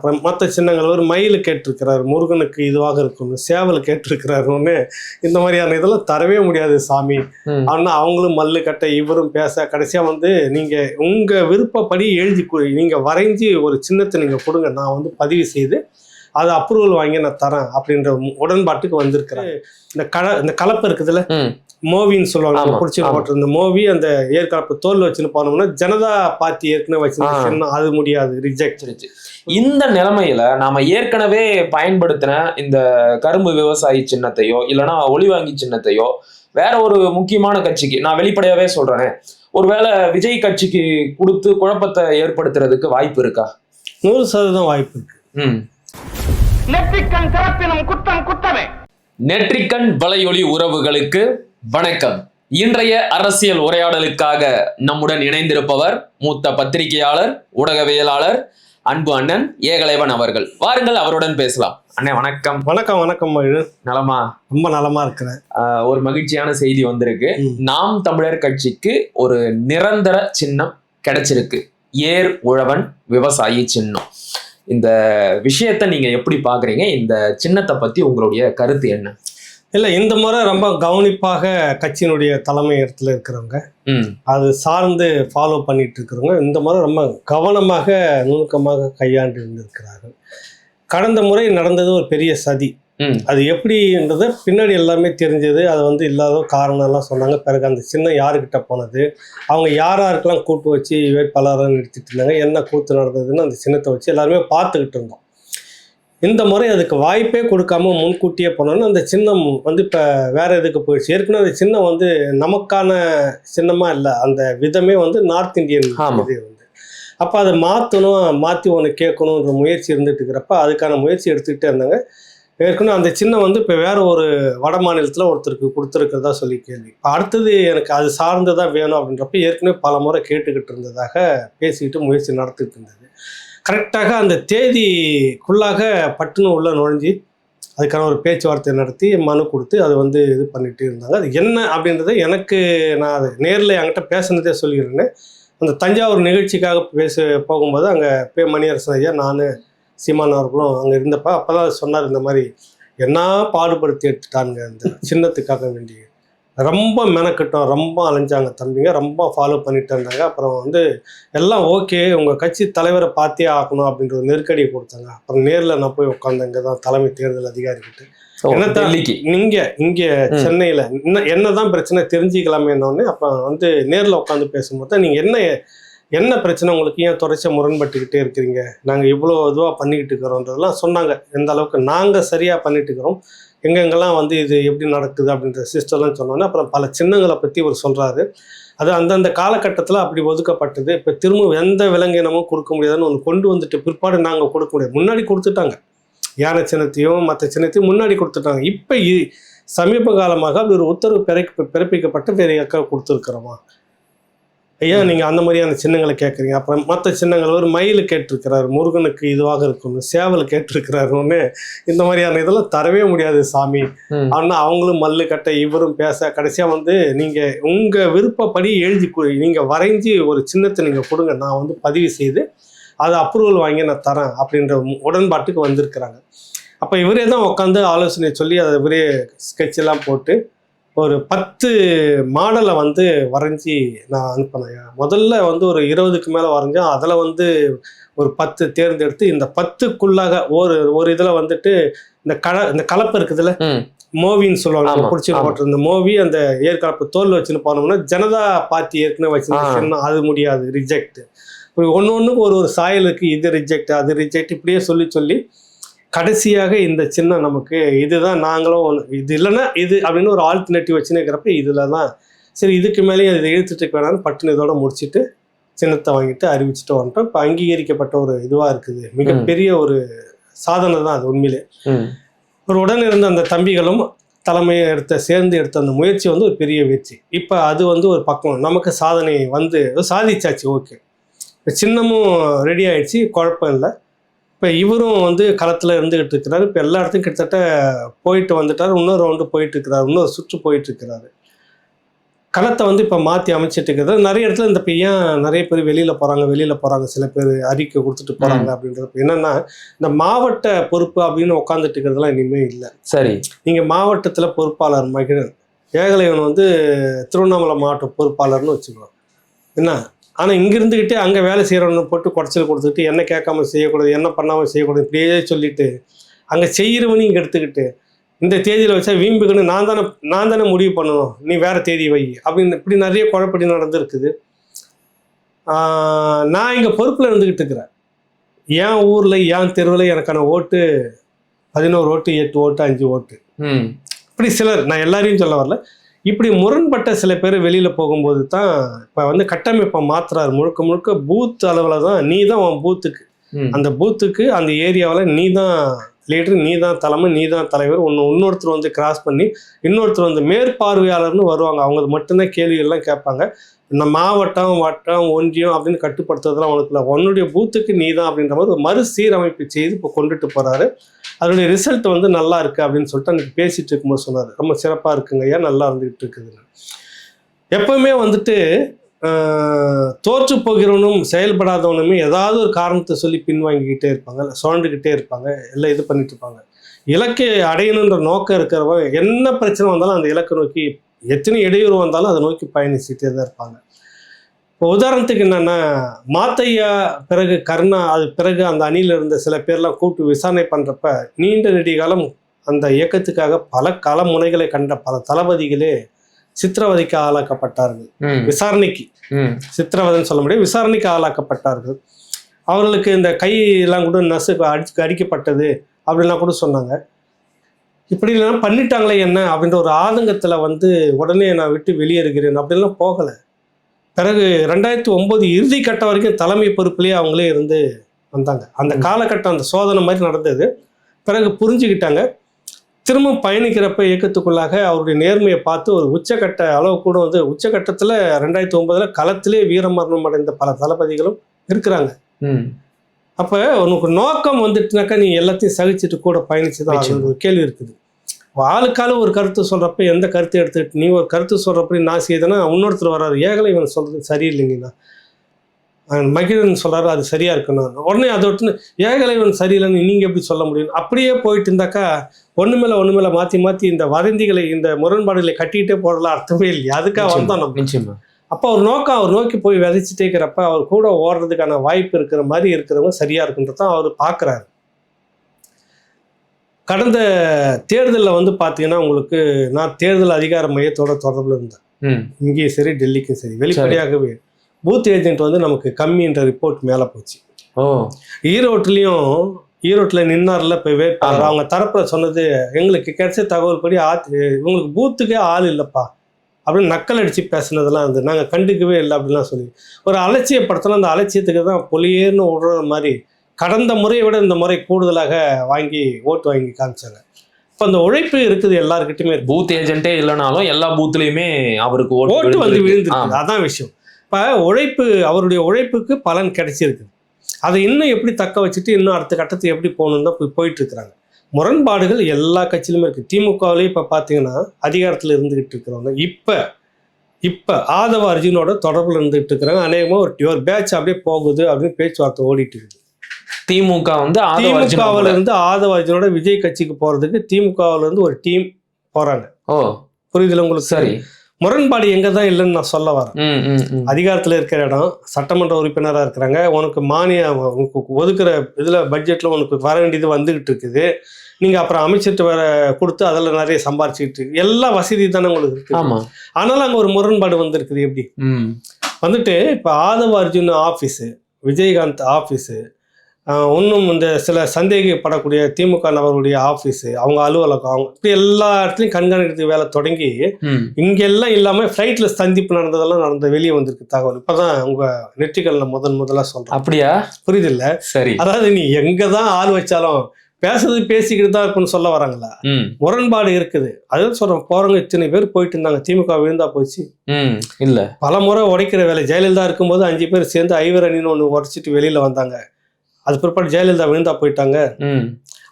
அப்புறம் மற்ற சின்னங்கள் ஒரு மயில் கேட்டிருக்கிறார் முருகனுக்கு இதுவாக இருக்கும் சேவல் கேட்டிருக்கிறாருன்னு இந்த மாதிரியான இதெல்லாம் தரவே முடியாது சாமி. ஆனால் அவங்களும் மல்லு கட்ட இவரும் பேச கடைசியாக வந்து நீங்கள் உங்கள் விருப்பப்படி எழுதி நீங்கள் வரைஞ்சி ஒரு சின்னத்தை நீங்கள் கொடுங்க நான் வந்து பதிவு செய்து அதை அப்ரூவல் வாங்கி நான் தரேன் அப்படின்ற உடன்பாட்டுக்கு வந்திருக்கிறேன் இந்த கல இந்த கலப்பு இருக்குதுல்ல. மோவின்னு சொல்லுவாங்க பிடிச்சி ஆமா. போட்டிருந்த மோவி அந்த ஏற்கலப்பு தோல் வச்சுன்னு போனோம்னா ஜனதா பார்ட்டி ஏற்கனவே வச்சிருந்த அது முடியாது ரிஜெக்ட். இந்த நிலைமையில நாம ஏற்கனவே பயன்படுத்தின இந்த கரும்பு விவசாயி சின்னத்தையோ இல்லைன்னா ஒளிவாங்கி சின்னத்தையோ வேற ஒரு முக்கியமான கட்சிக்கு நான் வெளிப்படையாவே சொல்றேனே ஒருவேளை விஜய் கட்சிக்கு கொடுத்து குழப்பத்தை ஏற்படுத்துறதுக்கு வாய்ப்பு இருக்கா? நூறு சதவீதம் வாய்ப்பு இருக்கு. ம். நெற்றிக்கண் திறப்பினும் குற்றம் குற்றமே. நெற்றிக்கண் வலையொலி உறவுகளுக்கு வணக்கம். இன்றைய அரசியல் உரையாடலுக்காக நம்முடன் இணைந்திருப்பவர் மூத்த பத்திரிகையாளர் ஊடகவியலாளர் அன்பு அண்ணன் ஏகலைவன் அவர்கள். வாருங்கள் அவருடன் பேசலாம். அண்ணே வணக்கம். வணக்கம் வணக்கம் மகிழ் நலமா? ரொம்ப நலமா இருக்கிறேன். ஒரு மகிழ்ச்சியான செய்தி வந்திருக்கு. நாம் தமிழர் கட்சிக்கு ஒரு நிரந்தர சின்னம் கிடைச்சிருக்கு. ஏர் உழவன் விவசாயி சின்னம். இந்த விஷயத்தை நீங்க எப்படி பாக்குறீங்க இந்த சின்னத்தை பத்தி உங்களுடைய கருத்து என்ன? இல்ல இந்த முறை ரொம்ப கவனிப்பாக கட்சியினுடைய தலைமை இடத்துல இருக்கிறவங்க. அது சார்ந்து ஃபாலோ பண்ணிட்டு இருக்கிறவங்க இந்த முறை ரொம்ப கவனமாக நுணுக்கமாக கையாண்டு இருந்திருக்கிறார்கள் கடந்த முறை நடந்தது ஒரு பெரிய சதி. அது எப்படின்றது பின்னாடி எல்லாமே தெரிஞ்சது. அது வந்து இல்லாத காரணம் எல்லாம் சொன்னாங்க. பிறகு அந்த சின்னம் யாருக்கிட்ட போனது அவங்க யார் யாருக்கெல்லாம் கூட்டு வச்சு வேட்பாளராக நிறுத்திட்டு இருந்தாங்க என்ன கூத்து நடந்ததுன்னு அந்த சின்னத்தை வச்சு எல்லாருமே பார்த்துக்கிட்டு இருந்தோம். இந்த முறை அதுக்கு வாய்ப்பே கொடுக்காம முன்கூட்டியே போனோன்னு அந்த சின்னம் வந்து இப்போ வேற எதுக்கு போயிடுச்சு? ஏற்கனவே அந்த சின்னம் வந்து நமக்கான சின்னமாக இல்லை அந்த விதமே வந்து நார்த் இந்தியன். இது வந்து. அப்போ அதை மாற்றணும் மாற்றி ஒன்று கேட்கணுன்ற முயற்சி இருந்துட்டு இருக்கிறப்ப அதுக்கான முயற்சி எடுத்துக்கிட்டே இருந்தாங்க. ஏற்கனவே அந்த சின்னம் வந்து இப்போ வேற ஒரு வட மாநிலத்தில் ஒருத்தருக்கு கொடுத்துருக்கிறதா சொல்லி கேள்வி. இப்போ அடுத்தது எனக்கு அது சார்ந்ததா வேணும் அப்படின்றப்ப ஏற்கனவே பல முறை கேட்டுக்கிட்டு இருந்ததாக பேசிக்கிட்டு முயற்சி நடத்திட்டு இருந்தது. கரெக்டாக அந்த தேதிக்குள்ளாக பட்டுன்னு உள்ளே நுழைஞ்சி அதுக்கான ஒரு பேச்சுவார்த்தை நடத்தி மனு கொடுத்து அதை வந்து இது பண்ணிட்டு இருந்தாங்க. அது என்ன அப்படின்றத எனக்கு நான் அது நேரில் என்கிட்ட பேசுனதே சொல்லிடுறேன் அந்த தஞ்சாவூர் நிகழ்ச்சிக்காக பேச போகும்போது அங்கே பே மணியரசன் ஐயா நான் சீமான் அவர்களும் அங்கே இருந்தப்ப அப்போ தான் சொன்னார் இந்த மாதிரி என்ன பாடுபடுத்தி எடுத்துட்டாங்க அந்த சின்னத்துக்காக வேண்டிய ரொம்ப மெனக்கிட்டோம் ரொம்ப அலைஞ்சாங்க தம்பிங்க ரொம்ப ஃபாலோ பண்ணிட்டு இருந்தாங்க. அப்புறம் வந்து எல்லாம் ஓகே உங்கள் கட்சி தலைவரை பார்த்தே ஆக்கணும் அப்படின்ற ஒரு நெருக்கடியை கொடுத்தாங்க. அப்புறம் நேரில் நான் போய் உட்காந்து இங்கே தான் தலைமை தேர்தல் என்னத்தான் டெல்லிக்கு? இங்க. சென்னையில. என்ன என்னதான் பிரச்சனை தெரிஞ்சுக்கலாமே உடனே அப்புறம் வந்து நேர்ல உட்காந்து பேசும்போது நீங்க என்ன என்ன பிரச்சனை உங்களுக்கு ஏன் தொடர்ச்சியா முரண்பட்டுக்கிட்டே இருக்கிறீங்க? நாங்க இவ்வளோ இதுவாக பண்ணிக்கிட்டு இருக்கிறோன்றதெல்லாம் சொன்னாங்க. எந்த அளவுக்கு நாங்க சரியா பண்ணிட்டு இருக்கிறோம். எங்கெங்கெல்லாம் வந்து இது எப்படி நடக்குது அப்படின்ற சிஸ்டம்லாம் சொன்னோன்னே அப்புறம் பல சின்னங்களை பற்றி அவர் சொல்கிறாரு அது அந்தந்த காலகட்டத்தில் அப்படி ஒதுக்கப்பட்டது. இப்போ திரும்ப எந்த விலங்கினமும் கொடுக்க முடியாதுன்னு ஒன்று கொண்டு வந்துட்டு பிற்பாடு நாங்கள் கொடுக்க முடியாது. முன்னாடி கொடுத்துட்டாங்க. யானை சின்னத்தையும் மற்ற சின்னத்தையும் முன்னாடி கொடுத்துட்டாங்க. இப்போ சமீப காலமாக அப்படி ஒரு உத்தரவு பிறப்பி பிறப்பிக்கப்பட்டு வேறு எக்கா கொடுத்துருக்குறோமா? ஐயா நீங்கள் அந்த மாதிரியான சின்னங்களை கேட்குறீங்க அப்புறம் மற்ற சின்னங்கள் ஒரு மயில் கேட்டிருக்கிறார் முருகனுக்கு இதுவாக இருக்கும் சேவல் கேட்டிருக்கிறாருன்னு இந்த மாதிரியான இதெல்லாம் தரவே முடியாது சாமி. ஆனால் அவங்களும் மல்லு கட்ட இவரும் பேச கடைசியாக வந்து நீங்கள் உங்கள் விருப்பப்படி எழுதி நீங்கள் வரைஞ்சி ஒரு சின்னத்தை நீங்கள் கொடுங்க. நான் வந்து பதிவு செய்து அதை அப்ரூவல் வாங்கி நான் தரேன் அப்படின்ற உடன்பாட்டுக்கு வந்திருக்கிறாங்க. அப்போ இவரே தான் உட்காந்து ஆலோசனை சொல்லி அதை இவரே எல்லாம் போட்டு ஒரு பத்து மாடலை வந்து வரைஞ்சி நான் அனுப்பினேன். முதல்ல வந்து ஒரு இருபதுக்கு மேலே வரைஞ்சேன். அதில் வந்து ஒரு பத்து தேர்ந்தெடுத்து இந்த பத்துக்குள்ளாக ஒரு ஒரு இதில் வந்துட்டு இந்த கல இந்த கலப்பு இருக்குதுல்ல? மோவின்னு சொல்லுவாங்க. பிடிச்சி. போட்டிருந்த மோவி அந்த ஏற்கலப்பு தோல் வச்சுன்னு போனோம்னா ஜனதா பார்ட்டி ஏற்கனவே வச்சிருந்த அது முடியாது ரிஜெக்ட் ஒன்று ஒன்றுக்கு ஒரு ஒரு சாயல் இருக்கு. இது ரிஜெக்ட் அது ரிஜெக்ட் இப்படியே சொல்லி சொல்லி கடைசியாக இந்த சின்னம் நமக்கு இதுதான் நாங்களும் ஒண்ணு- இது இல்லைன்னா இது அப்படின்னு ஒரு ஆல்டர்னேட்டிவ் வச்சுன்னுக்கிறப்ப இதில் தான் சரி இதுக்கு மேலேயும் இதை இழுத்துட்டு இருக்க வேணாம்னு பட்டுன்னு இதோட முடிச்சுட்டு சின்னத்தை வாங்கிட்டு அறிவிச்சுட்டு வந்துட்டோம். இப்போ அங்கீகரிக்கப்பட்ட ஒரு இதுவாக இருக்குது. மிகப்பெரிய ஒரு சாதனை தான் அது உண்மையிலே. ஒரு உடன் இருந்த அந்த தம்பிகளும் தலைமையை எடுத்த சேர்ந்து எடுத்த அந்த முயற்சி வந்து ஒரு பெரிய வெற்றி. இப்போ அது வந்து ஒரு பக்கம் நமக்கு சாதனை வந்து சாதிச்சாச்சு ஓகே. இப்போ சின்னமும் ரெடி ஆயிடுச்சு குழப்பம் இல்லை. இப்போ இவரும் வந்து களத்தில் இருந்துகிட்டு இருக்கிறாரு. இப்போ எல்லா இடத்துக்கும் கிட்டத்தட்ட போயிட்டு வந்துட்டார். இன்னொரு ரவுண்டு போயிட்டு இருக்கிறாரு. இன்னொரு சுற்று போயிட்டு இருக்கிறாரு. களத்தை வந்து இப்போ மாற்றி அமைச்சிட்டு இருக்கிறது. நிறைய இடத்துல இந்த இப்போ ஏன் நிறைய பேர் வெளியில் போகிறாங்க வெளியில் போகிறாங்க சில பேர் அறிக்கை கொடுத்துட்டு போகிறாங்க அப்படின்றது. என்னன்னா இந்த மாவட்ட பொறுப்பு அப்படின்னு உட்காந்துட்டு இருக்கிறதுலாம் இனிமேல் இல்லை. சரி. நீங்கள் மாவட்டத்தில் பொறுப்பாளர் மகிழன். ஏகலைவன் வந்து திருவண்ணாமலை மாவட்ட பொறுப்பாளர்னு வச்சுக்கணும் என்ன? ஆனால் இங்க இருந்துக்கிட்டே அங்கே வேலை செய்கிறவனை போட்டு குடைச்சல் கொடுத்துட்டு என்ன கேட்காம செய்யக்கூடாது என்ன பண்ணாமல் செய்யக்கூடாது இப்படியே சொல்லிட்டு அங்கே செய்கிறவனையும் இங்கே எடுத்துக்கிட்டு இந்த தேதியில் வச்சா வீம்புக்குன்னு நான் தானே நான் தானே முடிவு பண்ணணும் நீ வேற தேதி வை அப்படின்னு இப்படி நிறைய குழப்படி நடந்திருக்குது. நான் இங்கே பொறுப்பில் இருந்துக்கிட்டு இருக்கிறேன். என் ஊரில் என் தெருவில் எனக்கான ஓட்டு பதினோரு ஓட்டு எட்டு ஓட்டு அஞ்சு ஓட்டு. ம். இப்படி சிலர் நான் எல்லாரையும் சொல்ல வரல. இப்படி முரண்பட்ட சில பேர் வெளியில் போகும்போது தான் இப்போ வந்து கட்டமைப்பை மாத்துறாரு. முழுக்க முழுக்க பூத் அளவில் தான் நீ தான் உன் பூத்துக்கு. அந்த பூத்துக்கு அந்த ஏரியாவில் நீ தான் லீடர் நீ தான் தலைமை நீ தான் தலைவர். ஒன்று இன்னொருத்தர் வந்து கிராஸ் பண்ணி இன்னொருத்தர் வந்து மேற்பார்வையாளர்னு வருவாங்க. அவங்க மட்டும்தான் கேள்விகள்லாம் கேட்பாங்க. இந்த மாவட்டம் வட்டம் ஒன்றியம் அப்படின்னு கட்டுப்படுத்துறதுலாம் அவனுக்கு இல்லை. உன்னுடைய பூத்துக்கு நீ தான் அப்படின்ற மாதிரி ஒரு மறுசீரமைப்பு செய்து இப்போ கொண்டுட்டு போகிறாரு அதனுடைய ரிசல்ட் வந்து நல்லா இருக்குது அப்படின்னு சொல்லிட்டு அன்றைக்கி பேசிட்டு இருக்கும்போது சொன்னார். ரொம்ப சிறப்பாக இருக்குங்க ஐயா நல்லா இருந்துகிட்டு இருக்குதுன்னு. எப்பவுமே வந்துட்டு தோற்று போகிறவனும் செயல்படாதவனுமே ஏதாவது ஒரு காரணத்தை சொல்லி பின்வாங்கிக்கிட்டே இருப்பாங்க. இல்லை சுழண்டுக்கிட்டே இருப்பாங்க. எல்லாம் இது பண்ணிட்டு இருப்பாங்க. இலக்கை அடையணுன்ற நோக்கம் இருக்கிறவன் என்ன பிரச்சனை வந்தாலும் அந்த இலக்கை நோக்கி எத்தனை இடையூறு வந்தாலும் அதை நோக்கி பயணிச்சுட்டே தான் இருப்பாங்க. இப்போ உதாரணத்துக்கு என்னன்னா மாத்தையா பிறகு கருணா அது பிறகு அந்த அணியில் இருந்த சில பேர்லாம் கூப்பிட்டு விசாரணை பண்ணுறப்ப நீண்ட நெடிய காலம் அந்த இயக்கத்துக்காக பல கள முனைகளை கண்ட பல தளபதிகளே சித்திரவதைக்கு ஆளாக்கப்பட்டார்கள். விசாரணைக்கு. சித்திரவதைன்னு சொல்ல முடியாது விசாரணைக்கு ஆளாக்கப்பட்டார்கள். அவர்களுக்கு இந்த கையெல்லாம் கூட நசு அடி அடிக்கப்பட்டது அப்படின்லாம் கூட சொன்னாங்க. இப்படிலாம் பண்ணிட்டாங்களே என்ன அப்படின்ற ஒரு ஆதங்கத்தில் வந்து உடனே நான் விட்டு வெளியேறுகிறேன். அப்படின்லாம் போகலை. பிறகு ரெண்டாயிரத்தி ஒம்பது இறுதி கட்டம் வரைக்கும் தலைமை பொறுப்புலேயே அவங்களே இருந்து வந்தாங்க. அந்த. காலகட்டம் அந்த சோதனை மாதிரி நடந்தது. பிறகு புரிஞ்சுக்கிட்டாங்க திரும்ப பயணிக்கிறப்ப இயக்கத்துக்குள்ளாக அவருடைய நேர்மையை பார்த்து ஒரு உச்சக்கட்ட அளவு கூட வந்து உச்சக்கட்டத்தில் ரெண்டாயிரத்தி ஒன்பதுல களத்திலே வீரமரணம் அடைந்த பல தளபதிகளும் இருக்கிறாங்க. அப்போ உனக்கு நோக்கம் வந்துட்டுனாக்கா நீ எல்லாத்தையும் சகிச்சுட்டு கூட பயணிச்சு தான். ஒரு கேள்வி இருக்குது. ஆளுக்கால ஒரு கருத்து சொல்றப்ப எந்த கருத்தை எடுத்துக்கிட்டு நீ ஒரு கருத்து சொல்றப்ப நான் செய்தனா இன்னொருத்தர் வராரு. ஏகலை இவன் சொல்றது சரியில்லைங்கண்ணா. மகிழன் சொல்றாரு அது சரியா இருக்கணும் உடனே அதை விட்டு ஏகலை இவன் சரியில்லைன்னு நீங்க எப்படி சொல்ல முடியும்? அப்படியே போயிட்டு இருந்தாக்கா ஒண்ணு மேல ஒண்ணு மேல மாத்தி மாத்தி இந்த வதந்திகளை இந்த முரண்பாடுகளை கட்டிக்கிட்டே போறதுல அர்த்தமே இல்லையா? அதுக்காக வந்தோம் நம்ம. நிச்சயமா. அப்போ அவர் நோக்கம் அவர் நோக்கி போய் விதைச்சிட்டே இருக்கிறப்ப அவர் கூட ஓடுறதுக்கான வாய்ப்பு இருக்கிற மாதிரி இருக்கிறவங்க சரியா இருக்குன்றத அவர் பார்க்குறாரு கடந்த தேர்தலில் வந்து பார்த்தீங்கன்னா உங்களுக்கு நான் தேர்தல் அதிகார மையத்தோட தொடர்பில் இருந்தேன். இங்கேயும் சரி டெல்லிக்கும் சரி. வெளிப்படையாகவே பூத் ஏஜென்ட் வந்து நமக்கு கம்மின்ற ரிப்போர்ட் மேலே போச்சு. ஈரோட்லேயும் ஈரோட்டில் நின்னார்ல இப்போ வேட்பாளர். அவங்க தரப்பில் சொன்னது எங்களுக்கு கிடைச்ச தகவல் படி ஆத் உங்களுக்கு பூத்துக்கே ஆள் இல்லைப்பா. அப்படின்னு நக்கல் அடித்து பேசுனதெல்லாம் இருந்து நாங்கள் கண்டுக்கவே இல்லை அப்படிலாம் சொல்லி. ஒரு அலட்சியப்படுத்தினா அந்த அலட்சியத்துக்கு தான் பொலியேன்னு விடுற மாதிரி கடந்த முறையை விட இந்த முறை கூடுதலாக வாங்கி ஓட்டு வாங்கி காமிச்சாங்க. இப்போ அந்த உழைப்பு இருக்குது எல்லாருக்கிட்டையுமே பூத் ஏஜென்ட்டே இல்லைனாலும் எல்லா பூத்லயுமே அவருக்கு ஓட்டு வந்து விழுந்திருக்கு. அதான் விஷயம். இப்போ உழைப்பு அவருடைய உழைப்புக்கு பலன் கிடைச்சிருக்கு. அதை இன்னும் எப்படி தக்க வச்சுட்டு இன்னும் அடுத்த கட்டத்துக்கு எப்படி போகணுன்னு தான் போய் போயிட்டு இருக்கிறாங்க. முரண்பாடுகள் எல்லா கட்சியிலுமே இருக்கு. திமுகவிலேயே இப்போ பார்த்தீங்கன்னா அதிகாரத்தில் இருந்துகிட்டு இருக்கிறவங்க. இப்போ இப்போ ஆதவ அர்ஜுனோட தொடர்பில் இருந்துகிட்டு இருக்கிறாங்க அநேகமாக ஒரு ஒரு பேட்ச் அப்படியே போகுது அப்படின்னு பேச்சுவார்த்தை ஓடிட்டு இருக்குது. திமுக வந்து திமுகவில். இருந்து ஆதவ அர்ஜுனோட விஜய் கட்சிக்கு போறதுக்கு திமுகவில் இருந்து ஒரு டீம் போறாங்க. ஓ. புரியுதுல உங்களுக்கு? சரி. முரண்பாடு எங்க தான் இல்லைன்னு நான் சொல்ல வரேன். அதிகாரத்தில் இருக்கிற இடம் சட்டமன்ற உறுப்பினராக இருக்கிறாங்க. உனக்கு மானிய ஒதுக்குற இதில் பட்ஜெட்டில் உனக்கு வர வேண்டியது வந்துகிட்டு இருக்குது. நீங்கள் அப்புறம் அமைச்சிட்டு வர கொடுத்து அதில் நிறைய சம்பாரிச்சுக்கிட்டு இருக்கு. எல்லா வசதி தானே உங்களுக்கு இருக்கு ஆமா. ஆனாலும் அங்கே ஒரு முரண்பாடு வந்திருக்குது. எப்படி? வந்துட்டு இப்போ ஆதவ அர்ஜுன் ஆஃபீஸு விஜயகாந்த் ஆஃபீஸு இன்னும் இந்த சில சந்தேகப்படக்கூடிய திமுக நபர்களுடைய ஆஃபீஸு அவங்க அலுவலகம் அவங்க இப்படி எல்லா இடத்துலையும் கண்காணிக்கிறதுக்கு வேலை தொடங்கி இங்கெல்லாம் இல்லாமல் ஃப்ளைட்டில் சந்திப்பு நடந்ததெல்லாம் நடந்த வெளியே வந்திருக்கு தகவல். இப்போ தான் உங்கள் நெற்றிகளில் முதன் முதலாக சொல்கிறேன் அப்படியா? புரியுதில்ல? சரி. அதாவது நீ எங்கே தான் ஆள் வச்சாலும் பேசுறது பேசிக்கிட்டு தான் இருக்குன்னு சொல்ல வராங்களா? முரண்பாடு இருக்குது. அதுதான் சொல்கிறேன் போகிறவங்க இத்தனை பேர் போயிட்டு இருந்தாங்க திமுக விழுந்தா போச்சு. இல்ல. பல முறை உடைக்கிற வேலை. ஜெயலலிதா இருக்கும்போது அஞ்சு பேர் சேர்ந்து ஐவர் அணின்னு ஒன்று உடச்சிட்டு வெளியில் வந்தாங்க. அது பிற்பாடு ஜெயலலிதா விழுந்தா போயிட்டாங்க.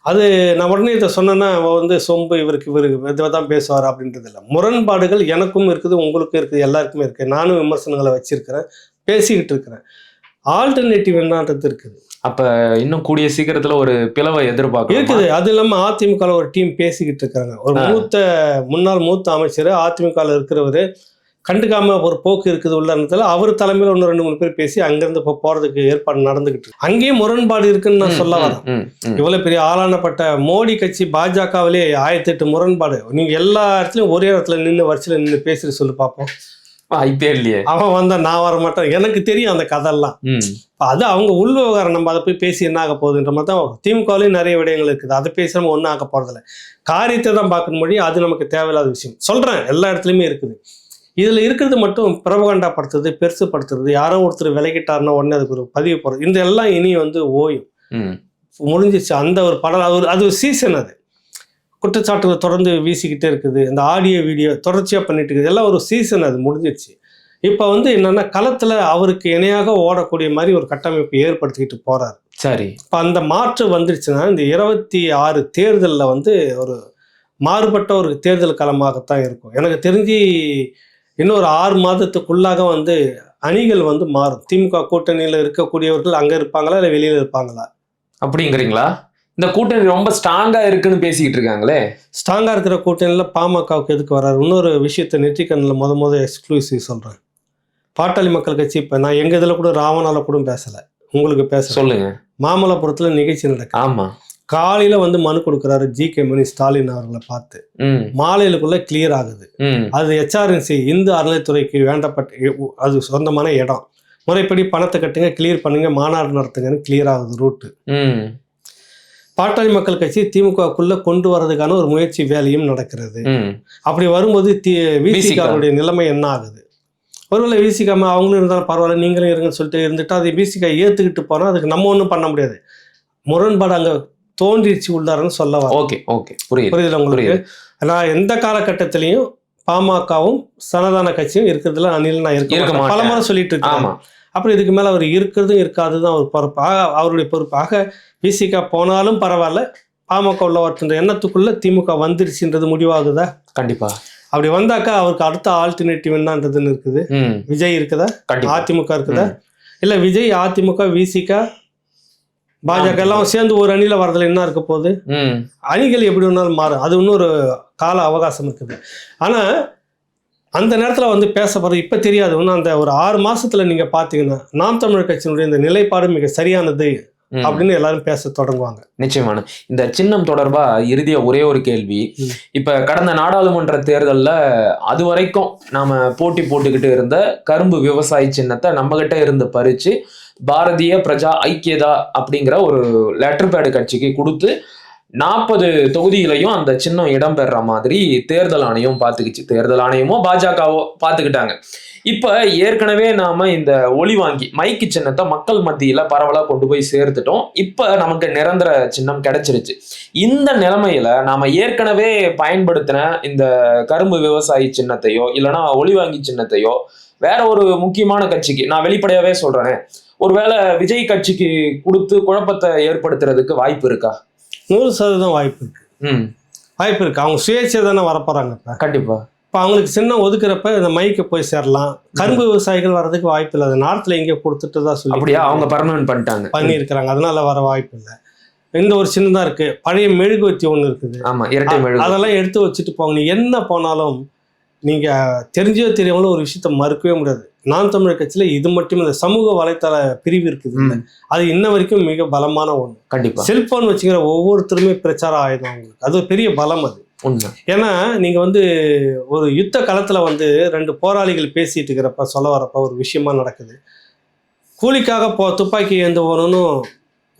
அது நான் உடனே இதை சொன்னேன்னா வந்து சொம்பு இவருக்கு இவருக்கு தான் பேசுவார் அப்படின்றது இல்லை. முரண்பாடுகள் எனக்கும் இருக்குது உங்களுக்கும் இருக்குது எல்லாருக்குமே இருக்குது நானும் விமர்சனங்களை வச்சிருக்கிறேன் பேசிக்கிட்டு இருக்கிறேன். ஆல்டர்னேட்டிவ் என்னன்றது இருக்குது. அப்ப இன்னும் கூடிய சீக்கிரத்துல ஒரு பிளவை எதிர்பார்க்கலாம் இருக்குது. அது இல்லாமல் அதிமுக ஒரு டீம் பேசிக்கிட்டு இருக்காங்க ஒரு. மூத்த முன்னாள் மூத்த அமைச்சர் அதிமுக இருக்கிறவர் கண்டுக்காம ஒரு போக்கு இருக்குது உள்ளத்துல அவர் தலைமையில் ஒன்று ரெண்டு மூணு பேர் பேசி அங்கிருந்து இப்போ போறதுக்கு ஏற்பாடு நடந்துகிட்டு இருக்கு. அங்கேயும் முரண்பாடு இருக்குன்னு நான் சொல்ல வரேன். இவ்வளவு பெரிய ஆளானப்பட்ட மோடி கட்சி பாஜகவிலே ஆயிரத்தி எட்டு முரண்பாடு. நீங்க எல்லா இடத்துலயும் ஒரே இடத்துல நின்று வரிசையில் நின்று பேசிட்டு சொல்லி பார்ப்போம் வாய்ப்பே இல்லையே. அவன் வந்தா நான் வர மாட்டேன். எனக்கு தெரியும் அந்த கதையெல்லாம். ம், இப்ப அது அவங்க உள் விவகாரம் நம்ம அதை போய் பேசி என்ன ஆக போகுதுன்ற மாதிரி தான் திமுகவிலையும் நிறைய விடயங்கள் இருக்குது. அதை பேசி நம்ம ஒன்றும் ஆக போறதில்ல. காரியத்தை தான் பார்க்கணும் மொழி அது நமக்கு தேவையில்லாத விஷயம். சொல்றேன் எல்லா இடத்துலையுமே இருக்குது. இதுல இருக்கிறது மட்டும் பிரபகண்டா படுத்துறது பெருசுப்படுத்துறது யாரோ ஒருத்தர் விலகிட்டாருன்னா உடனே அதுக்கு ஒரு பதிவு போடுறது. இந்த எல்லாம் இனி வந்து ஓயும். முடிஞ்சிச்சு அந்த ஒரு படம் அது ஒரு அது ஒரு சீசன் அது. குற்றச்சாட்டுகள் தொடர்ந்து வீசிக்கிட்டே இருக்குது. இந்த ஆடியோ வீடியோ தொடர்ச்சியாக பண்ணிட்டு இருக்குது. எல்லாம் ஒரு சீசன் அது முடிஞ்சிருச்சு. இப்போ வந்து என்னன்னா களத்தில் அவருக்கு இணையாக ஓடக்கூடிய மாதிரி ஒரு கட்டமைப்பு ஏற்படுத்திக்கிட்டு போறாரு. சரி. இப்போ அந்த மாற்று வந்துருச்சுன்னா இந்த இருபத்தி ஆறு தேர்தலில் வந்து ஒரு மாறுபட்ட ஒரு தேர்தல் களமாகத்தான் இருக்கும். எனக்கு தெரிஞ்சு இன்னொரு ஆறு மாதத்துக்குள்ளாக வந்து அணிகள் வந்து மாறும். திமுக கூட்டணியில் இருக்கக்கூடியவர்கள் அங்கே இருப்பாங்களா இல்லை வெளியில் இருப்பாங்களா? அப்படிங்கிறீங்களா? இந்த கூட்டணி ரொம்ப ஸ்ட்ராங்கா இருக்குன்னு பேசிக்கிட்டு இருக்காங்களே. ஸ்ட்ராங்காக இருக்கிற கூட்டணியில் பாமகவுக்கு எதுக்கு வராரு? இன்னொரு விஷயத்தை நெற்றிக்கண்ணில் முத முத எக்ஸ்க்ளூசிவ் சொல்கிறேன் பாட்டாளி மக்கள் கட்சி இப்போ நான் எங்கள் இதில் கூட ராவணால கூட பேசலை. உங்களுக்கு பேச சொல்லுங்க. மாமல்லபுரத்தில் நிகழ்ச்சி நடக்குது. ஆமா. காலையில் வந்து மனு கொடுக்குறாரு ஜி கே மணி ஸ்டாலின் அவர்களை பார்த்து. மாலையிலுக்குள்ள கிளியர் ஆகுது. அது ஹெச்ஆர்என்சி இந்து அறநிலைத்துறைக்கு வேண்டப்பட்ட அது சொந்தமான இடம். முறைப்படி பணத்தை கட்டுங்க கிளியர் பண்ணுங்க மாநாடு நடத்துங்கன்னு கிளியர் ஆகுது ரூட்டு பாட்டாளி மக்கள் கட்சி திமுகக்குள்ள கொண்டு வரதுக்கான ஒரு முயற்சி வேலையும் நடக்கிறது. அப்படி வரும்போது தி. விசிகாவுடைய நிலைமை என்ன ஆகுது? ஒருவேளை விசிகாம அவங்களும் இருந்தாலும் பரவாயில்ல நீங்களும் இருங்கன்னு சொல்லிட்டு இருந்துட்டு அதை விசிகா ஏத்துக்கிட்டு போனா அதுக்கு நம்ம ஒன்றும் பண்ண முடியாது. முரண்பாடு அங்க தோன்றிடுச்சு உள்ளாருன்னு சொல்ல ஓகே ஓகே. புரியுது புரியுதுல உங்களுக்கு? நான் எந்த காலகட்டத்திலையும் பாமகவும் சனதான கட்சியும் இருக்கிறதுல அணில் நான் இருக்க. பல. முறை சொல்லிட்டு இருக்கேன் அப்புறம் இதுக்கு மேல அவர் இருக்கிறதும் இருக்காதுதான் அவர் பொறுப்பு. ஆக அவருடைய பொறுப்பாக விசிகா போனாலும் பரவாயில்ல. பாமக உள்ள ஒருத்தர் எண்ணத்துக்குள்ள திமுக வந்துருச்சுன்றது முடிவாகுதா? கண்டிப்பா. அப்படி வந்தாக்கா அவருக்கு அடுத்த ஆல்டர்னேட்டிவ் என்னன்றதுன்னு இருக்குது. விஜய் இருக்குதா? அதிமுக இருக்குதா? இல்ல விஜய் அதிமுக விசிக பாஜக எல்லாம் சேர்ந்து ஒரு அணியில வரதுல என்ன இருக்க போகுது? அணிகள் எப்படி வேணாலும் மாறும். அது இன்னொரு கால அவகாசம் இருக்குது. ஆனா அந்த நேரத்துல வந்து பேசப்படுறது இப்ப தெரியாது. இன்னும் அந்த ஒரு ஆறு மாசத்துல நீங்க பாத்தீங்கன்னா நாம் தமிழர் கட்சியினுடைய இந்த நிலைப்பாடு மிக சரியானது. அப்படின்னு எல்லாரும் பேச தொடங்குவாங்க. நிச்சயமான இந்த சின்னம் தொடர்பா இறுதியா ஒரே ஒரு கேள்வி. இப்ப கடந்த நாடாளுமன்ற தேர்தல்ல அது வரைக்கும் நாம போட்டி போட்டுக்கிட்டு இருந்த கரும்பு விவசாய சின்னத்தை நம்ம கிட்ட இருந்து பறிச்சு பாரதிய பிரஜா ஐக்கியதா அப்படிங்கிற ஒரு லெட்டர் பேடு கட்சிக்கு கொடுத்து நாற்பது தொகுதிகளையும் அந்த சின்னம் இடம்பெற மாதிரி தேர்தல் ஆணையம் பார்த்துக்கிச்சு. தேர்தல் ஆணையமோ பாஜகவோ பார்த்துக்கிட்டாங்க. இப்போ ஏற்கனவே நாம இந்த ஒளி வாங்கி மைக்கு சின்னத்தை மக்கள் மத்தியில பரவலாக கொண்டு போய் சேர்த்துட்டோம். இப்போ நமக்கு நிரந்தர சின்னம் கிடைச்சிருச்சு. இந்த நிலைமையில நாம ஏற்கனவே பயன்படுத்தின இந்த கரும்பு விவசாயி சின்னத்தையோ இல்லைனா ஒளி வாங்கி சின்னத்தையோ வேற ஒரு முக்கியமான கட்சிக்கு நான் வெளிப்படையாவே சொல்றேனே ஒருவேளை விஜய் கட்சிக்கு கொடுத்து குழப்பத்தை ஏற்படுத்துறதுக்கு வாய்ப்பு இருக்கா? நூறு சதவீதம் வாய்ப்பு இருக்கு. ம். வாய்ப்பு இருக்கு. அவங்க சுயேட்சை தானே வரப்போறாங்க இப்ப. கண்டிப்பா. இப்போ அவங்களுக்கு சின்ன ஒதுக்குறப்ப இந்த மைக்கு போய் சேரலாம். கரும்பு விவசாயிகள் வர்றதுக்கு வாய்ப்பு இல்லை. அது நார்த்தில் எங்கே கொடுத்துட்டு தான் சொல்லி அப்படியா? அவங்க பர்மனன்ட் பண்ணிட்டாங்க. பண்ணியிருக்கிறாங்க. அதனால வர வாய்ப்பு இல்லை. இந்த ஒரு சின்னதா இருக்கு. பழைய மெழுகுவத்தி ஒன்று இருக்குது. ஆமா இரட்டை மெழுகு. அதெல்லாம் எடுத்து வச்சுட்டு போங்க. நீ என்ன போனாலும் நீங்க தெரிஞ்சோ தெரியாமலோ ஒரு விஷயத்த மறுக்கவே முடியாது. நான் தமிழர் கட்சியில இது மட்டும் இந்த சமூக வலைத்தள பிரிவு இருக்குது. அது இன்ன வரைக்கும் மிக பலமான ஒண்ணு. கண்டிப்பா. செல்போன் வச்சுக்கிற ஒவ்வொருத்தருமே பிரச்சார ஆயுதம் அவங்களுக்கு. அது பெரிய பலம் அது. ஏன்னா நீங்க வந்து ஒரு யுத்த களத்துல வந்து ரெண்டு போராளிகள் பேசிட்டு இருக்கிறப்ப சொல்ல வரப்ப ஒரு விஷயமா நடக்குது. கூலிக்காக போ துப்பாக்கி ஏந்துவனும்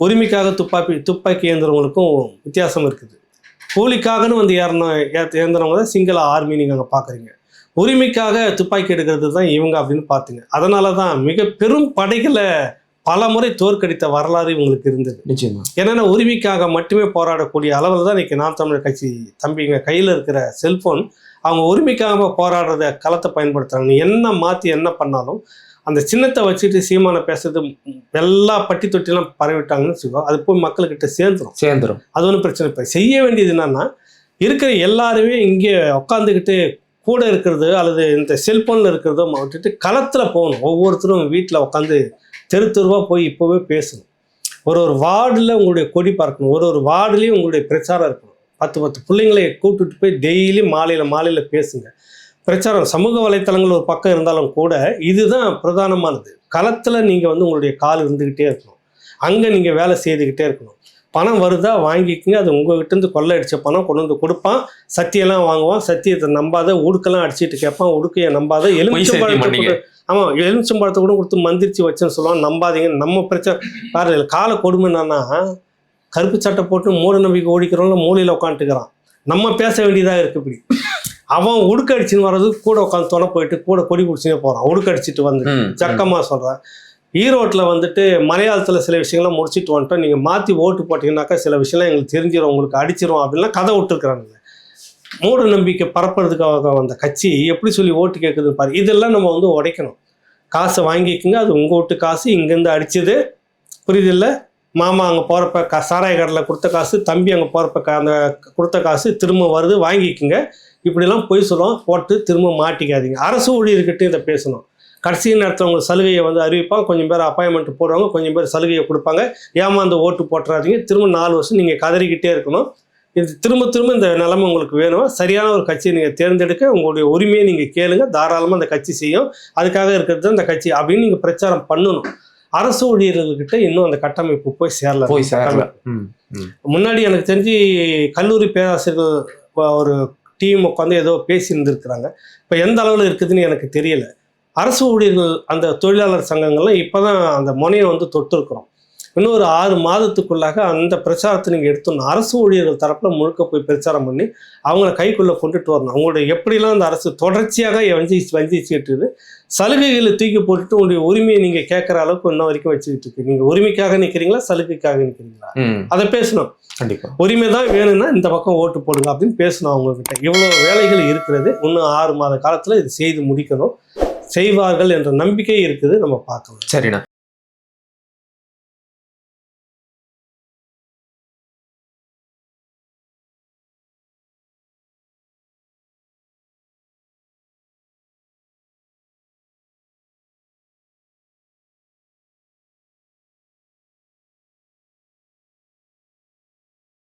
உரிமைக்காக துப்பாக்கி துப்பாக்கி ஏந்துறவங்களுக்கும் வித்தியாசம் இருக்குது. கூலிக்காகன்னு வந்து ஏறணும் ஏந்திரவங்க தான் சிங்கள ஆர்மி நீங்க அங்க பாக்குறீங்க. உரிமைக்காக துப்பாக்கி எடுக்கிறது தான் இவங்க அப்படின்னு பார்த்தீங்க அதனால தான் மிக பெரும் படைகளை பல முறை தோற்கடித்த வரலாறு இவங்களுக்கு இருந்தது. நிச்சயமா. என்னென்ன உரிமைக்காக மட்டுமே போராடக்கூடிய அளவில் தான் இன்னைக்கு நாம் தமிழர் கட்சி தம்பிங்க கையில் இருக்கிற செல்போன் அவங்க உரிமைக்காக போராடுறத களத்தை பயன்படுத்துறாங்க. நீ என்ன மாற்றி என்ன பண்ணாலும் அந்த சின்னத்தை வச்சுட்டு சீமானை பேசுறது எல்லா பட்டி தொட்டிலாம் பரவிட்டாங்கன்னு வச்சுக்கோ அது போய் மக்கள்கிட்ட சேர்ந்துரும். சேர்ந்துரும். அது ஒன்றும் பிரச்சனை இல்லை. செய்ய வேண்டியது என்னன்னா இருக்கிற எல்லாருமே இங்கே உட்காந்துக்கிட்டு கூட இருக்கிறது அல்லது இந்த செல்போனில் இருக்கிறதோ விட்டுட்டு களத்தில் போகணும். ஒவ்வொருத்தரும் வீட்டில் உட்காந்து தெரு தெருவாக போய் இப்போவே பேசணும். ஒரு ஒரு வார்டில் உங்களுடைய கொடி பார்க்கணும் ஒரு ஒரு வார்டுலேயும் உங்களுடைய பிரச்சாரம் இருக்கணும். பத்து பத்து பிள்ளைங்களை கூப்பிட்டுட்டு போய் டெய்லி மாலையில் மாலையில் பேசுங்க. பிரச்சாரம் சமூக வலைத்தளங்கள் ஒரு பக்கம் இருந்தாலும் கூட இதுதான் பிரதானமானது. களத்தில் நீங்கள் வந்து உங்களுடைய கால் இருந்துக்கிட்டே இருக்கணும். அங்கே நீங்கள் வேலை செய்துக்கிட்டே இருக்கணும். பணம் வருதா வாங்கிக்கங்க. அது உங்ககிட்ட இருந்து கொள்ளை அடிச்ச பணம் கொண்டு வந்து கொடுப்பான். சத்தியெல்லாம் வாங்குவான். சத்தியத்தை நம்பாத உடுக்கெல்லாம் அடிச்சிட்டு கேட்பான். உடுக்கையை நம்பாத எலுமிச்சம்பழத்தை. கூட ஆமாம் எலுமிச்சம்பழத்தை கூட கொடுத்து மந்திரிச்சு வச்சேன்னு சொல்லுவான். நம்பாதீங்க. நம்ம பிரச்சனை பாரு இதுல கால கொடுமை என்னன்னா கருப்பு சட்டை போட்டு மூட நம்பிக்கை ஓடிக்கிறவங்கள மூலையில் உட்காந்துட்டுக்கிறான். நம்ம பேச வேண்டியதாக இருக்கு இப்படி. அவன் உடுக்க அடிச்சுன்னு வர்றதுக்கு கூட உட்காந்து துணை போயிட்டு கூட கொடி பிடிச்சினே போகிறான் உடுக்க அடிச்சிட்டு வந்து. சக்கமாக சொல்கிறேன் ஈரோட்டில் வந்துட்டு மலையாளத்தில் சில விஷயங்கள்லாம் முடிச்சிட்டு வந்துட்டோம். நீங்கள் மாற்றி ஓட்டு போட்டிங்கனாக்கா சில விஷயம்லாம் எங்களுக்கு தெரிஞ்சிடும் உங்களுக்கு அடிச்சிரும் அப்படின்லாம் கதை விட்டுருக்குறாங்க மூட நம்பிக்கை பரப்புறதுக்காக வந்த கட்சி எப்படி சொல்லி ஓட்டு கேட்குது பாரு. இதெல்லாம் நம்ம வந்து உடைக்கணும். காசை வாங்கிக்கோங்க அது உங்கள் வீட்டு காசு இங்கேருந்து அடிச்சது. புரியுதில்ல மாமா அங்கே போகிறப்ப கா சாராய கடையில் கொடுத்த காசு தம்பி அங்கே போகிறப்ப கா அந்த கொடுத்த காசு திரும்ப வருது வாங்கிக்கோங்க. இப்படிலாம் பொய் சொல்லுவோம் போட்டு திரும்ப மாட்டிக்காதீங்க. அரசு ஊழியர்கிட்ட இதை பேசணும். கடைசி நேரத்தில் உங்கள் சலுகையை வந்து அறிவிப்பாங்க. கொஞ்சம் பேர் அப்பாயின்மெண்ட் போடுவாங்க. கொஞ்சம் பேர் சலுகையை கொடுப்பாங்க. ஏமாந்து ஓட்டு போட்டுறாதீங்க. திரும்ப நாலு வருஷம் நீங்கள் கதறிக்கிட்டே இருக்கணும். இது திரும்ப திரும்ப இந்த நிலைமை உங்களுக்கு வேணும்? சரியான ஒரு கட்சியை நீங்கள் தேர்ந்தெடுக்க உங்களுடைய உரிமையை நீங்கள் கேளுங்க. தாராளமாக அந்த கட்சி செய்யும். அதுக்காக இருக்கிறது தான் இந்த கட்சி அப்படின்னு நீங்கள் பிரச்சாரம் பண்ணணும். அரசு ஊழியர்கள்கிட்ட இன்னும் அந்த கட்டமைப்பு போய் சேரல. போய் சேரல. முன்னாடி எனக்கு தெரிஞ்சு கல்லூரி பேராசிரியர்கள் ஒரு டீம் உட்காந்து ஏதோ பேசி இருந்திருக்கிறாங்க இப்போ எந்த அளவில் இருக்குதுன்னு எனக்கு தெரியல. அரசு ஊழியர்கள் அந்த தொழிலாளர் சங்கங்கள்லாம் இப்போ தான் அந்த முனையை வந்து தொட்டிருக்கிறோம். இன்னும் ஒரு ஆறு மாதத்துக்குள்ளாக அந்த பிரச்சாரத்தை நீங்கள் எடுத்துடணும் அரசு ஊழியர்கள் தரப்பில் முழுக்க போய் பிரச்சாரம் பண்ணி அவங்கள கைக்குள்ளே கொண்டுட்டு வரணும். அவங்களுடைய எப்படிலாம் அந்த அரசு தொடர்ச்சியாக வஞ்சி வஞ்சிச்சுட்டு சலுகைகளை தூக்கி போட்டுட்டு உங்களுடைய உரிமையை நீங்கள் கேட்குற அளவுக்கு இன்ன வரைக்கும் வச்சுக்கிட்டு இருக்கு. நீங்கள் உரிமைக்காக நிற்கிறீங்களா சலுகைக்காக நிற்கிறீங்களா அதை பேசணும். கண்டிப்பா. உரிமை தான் வேணும்னா இந்த பக்கம் ஓட்டு போடுங்க அப்படின்னு பேசணும் அவங்க கிட்ட இவ்வளோ வேலைகள் இருக்கிறது. இன்னும் ஆறு மாத காலத்தில் இது செய்து முடிக்கணும். செய்வார்கள் என்ற நம்பிக்கை இருக்குது நம்ம பார்க்கலாம். சரிண்ணா.